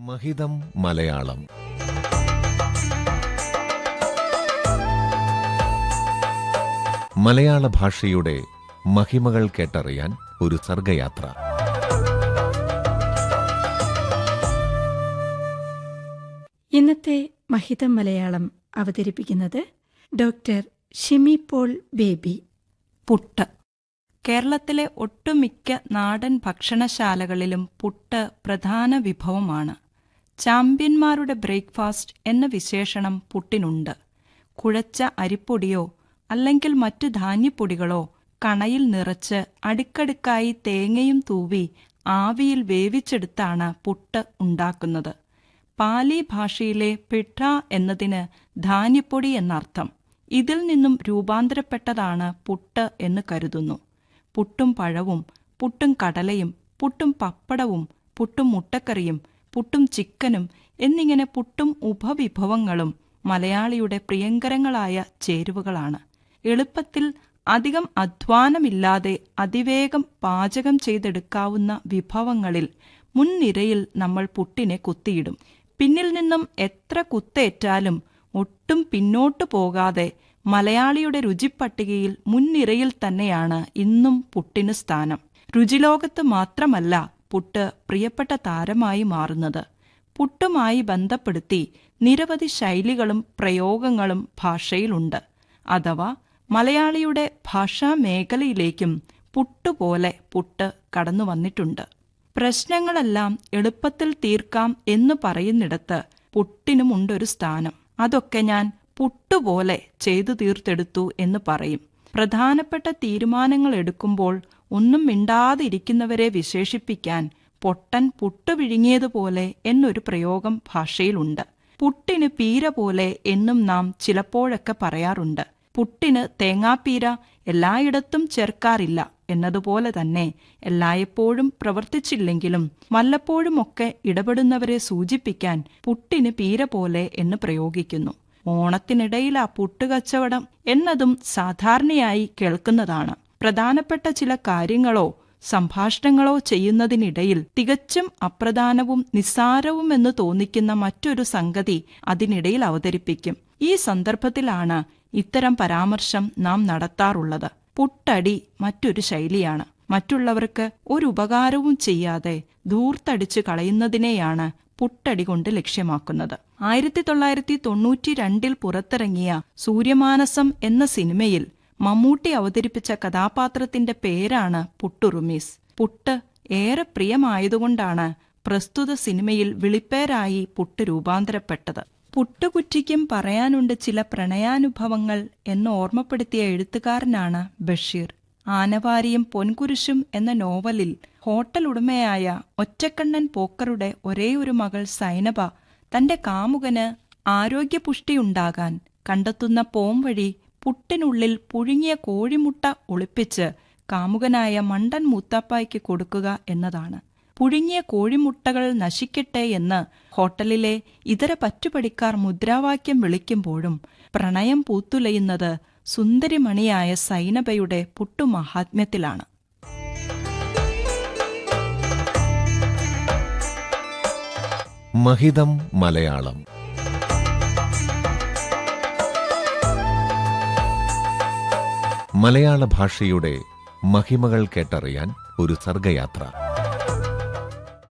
മഹിതം മലയാളം. മലയാള ഭാഷയുടെ മഹിമകൾ കേട്ടറിയാൻ ഒരു സർഗയാത്ര. ഇന്നത്തെ മഹിതം മലയാളം അവതരിപ്പിക്കുന്നത് ഡോക്ടർ ഷിമി പോൾ ബേബി പുട്ട്. കേരളത്തിലെ ഒട്ടുമിക്ക നാടൻ ഭക്ഷണശാലകളിലും പുട്ട് പ്രധാന വിഭവമാണ്. ചാമ്പ്യന്മാരുടെ ബ്രേക്ക്ഫാസ്റ്റ് എന്ന വിശേഷണം പുട്ടിനുണ്ട്. കുഴച്ച അരിപ്പൊടിയോ അല്ലെങ്കിൽ മറ്റു ധാന്യപ്പൊടികളോ കണയിൽ നിറച്ച് അടുക്കടുക്കായി തേങ്ങയും തൂവി ആവിയിൽ വേവിച്ചെടുത്താണ് പുട്ട് ഉണ്ടാക്കുന്നത്. പാലി ഭാഷയിലെ പിഠ എന്നതിന് ധാന്യപ്പൊടി എന്നർത്ഥം. ഇതിൽ നിന്നും രൂപാന്തരപ്പെട്ടതാണ് പുട്ട് എന്ന് കരുതുന്നു. പുട്ടും പഴവും പുട്ടും കടലയും പുട്ടും പപ്പടവും പുട്ടും മുട്ടക്കറിയും പുട്ടും ചിക്കനും എന്നിങ്ങനെ പുട്ടും ഉപവിഭവങ്ങളും മലയാളിയുടെ പ്രിയങ്കരങ്ങളായ ചേരുവകളാണ്. എളുപ്പത്തിൽ അധികം അധ്വാനമില്ലാതെ അതിവേഗം പാചകം ചെയ്തെടുക്കാവുന്ന വിഭവങ്ങളിൽ മുൻനിരയിൽ നമ്മൾ പുട്ടിനെ കുത്തിയിടും. പിന്നിൽ നിന്നും എത്ര കുത്തേറ്റാലും ഒട്ടും പിന്നോട്ടു പോകാതെ മലയാളിയുടെ രുചിപ്പട്ടികയിൽ മുൻനിരയിൽ തന്നെയാണ് ഇന്നും പുട്ടിന് സ്ഥാനം. രുചിലോകത്ത് മാത്രമല്ല പുട്ട് പ്രിയപ്പെട്ട താരമായി മാറുന്നത്. പുട്ടുമായി ബന്ധപ്പെടുത്തി നിരവധി ശൈലികളും പ്രയോഗങ്ങളും ഭാഷയിലുണ്ട്. അഥവാ മലയാളിയുടെ ഭാഷാ മേഖലയിലേക്കും പുട്ടുപോലെ പുട്ട് കടന്നു വന്നിട്ടുണ്ട്. പ്രശ്നങ്ങളെല്ലാം എളുപ്പത്തിൽ തീർക്കാം എന്ന് പറയുന്നിടത്ത് പുട്ടിനുമുണ്ടൊരു സ്ഥാനം. അതൊക്കെ ഞാൻ പുട്ടുപോലെ ചെയ്തു തീർത്തെടുത്തു എന്ന് പറയും. പ്രധാനപ്പെട്ട തീരുമാനങ്ങൾ എടുക്കുമ്പോൾ ഒന്നും മിണ്ടാതിരിക്കുന്നവരെ വിശേഷിപ്പിക്കാൻ പൊട്ടൻ പുട്ട് വിഴുങ്ങിയതുപോലെ എന്നൊരു പ്രയോഗം ഭാഷയിലുണ്ട്. പുട്ടിന് പീര പോലെ എന്നും നാം ചിലപ്പോഴൊക്കെ പറയാറുണ്ട്. പുട്ടിന് തേങ്ങാപ്പീര എല്ലായിടത്തും ചേർക്കാറില്ല എന്നതുപോലെ തന്നെ എല്ലായ്പ്പോഴും പ്രവർത്തിച്ചില്ലെങ്കിലും വല്ലപ്പോഴുമൊക്കെ ഇടപെടുന്നവരെ സൂചിപ്പിക്കാൻ പുട്ടിന് പീര പോലെ എന്ന് പ്രയോഗിക്കുന്നു. ഓണത്തിനിടയിലാ പുട്ടുകച്ചവടം എന്നതും സാധാരണയായി കേൾക്കുന്നതാണ്. പ്രധാനപ്പെട്ട ചില കാര്യങ്ങളോ സംഭാഷണങ്ങളോ ചെയ്യുന്നതിനിടയിൽ തികച്ചും അപ്രധാനവും നിസ്സാരവും എന്ന് തോന്നിക്കുന്ന മറ്റൊരു സംഗതി അതിനിടയിൽ അവതരിപ്പിക്കും. ഈ സന്ദർഭത്തിലാണ് ഇത്തരം പരാമർശം നാം നടത്താറുള്ളത്. പുട്ടടി മറ്റൊരു ശൈലിയാണ്. മറ്റുള്ളവർക്ക് ഒരു ഉപകാരവും ചെയ്യാതെ ധൂർത്തടിച്ചു കളയുന്നതിനെയാണ് പുട്ടടി കൊണ്ട് ലക്ഷ്യമാക്കുന്നത്. ആയിരത്തി തൊള്ളായിരത്തി തൊണ്ണൂറ്റി രണ്ടിൽ പുറത്തിറങ്ങിയ സൂര്യമാനസം എന്ന സിനിമയിൽ മമ്മൂട്ടി അവതരിപ്പിച്ച കഥാപാത്രത്തിന്റെ പേരാണ് പുട്ടുറുമീസ്. പുട്ട് ഏറെ പ്രിയമായതുകൊണ്ടാണ് പ്രസ്തുത സിനിമയിൽ വിളിപ്പേരായി പുട്ട് രൂപാന്തരപ്പെട്ടത്. പുട്ടുകുറ്റിക്കും പറയാനുണ്ട് ചില പ്രണയാനുഭവങ്ങൾ എന്ന് ഓർമ്മപ്പെടുത്തിയ എഴുത്തുകാരനാണ് ബഷീർ. ആനവാരിയും പൊൻകുരിശും എന്ന നോവലിൽ ഹോട്ടൽ ഉടമയായ ഒറ്റക്കണ്ണൻ പോക്കറുടെ ഒരേയൊരു മകൾ സൈനബ തന്റെ കാമുകന് ആരോഗ്യപുഷ്ടിയുണ്ടാകാൻ കണ്ടെത്തുന്ന പോം വഴി പുട്ടിനുള്ളിൽ പുഴുങ്ങിയ കോഴിമുട്ട ഒളിപ്പിച്ച് കാമുകനായ മണ്ടൻ മൂത്താപ്പായ്ക്ക് കൊടുക്കുക എന്നതാണ്. പുഴുങ്ങിയ കോഴിമുട്ടകൾ നശിക്കട്ടെ എന്ന് ഹോട്ടലിലെ ഇതര പറ്റുപടിക്കാർ മുദ്രാവാക്യം വിളിക്കുമ്പോഴും പ്രണയം പൂത്തുലയുന്നത് സുന്ദരിമണിയായ സൈനബയുടെ പുട്ടുമഹാത്മ്യത്തിലാണ്. മഹിതം മലയാളം. മലയാള ഭാഷയുടെ മഹിമകൾ കേട്ടറിയാൻ ഒരു സർഗയാത്ര.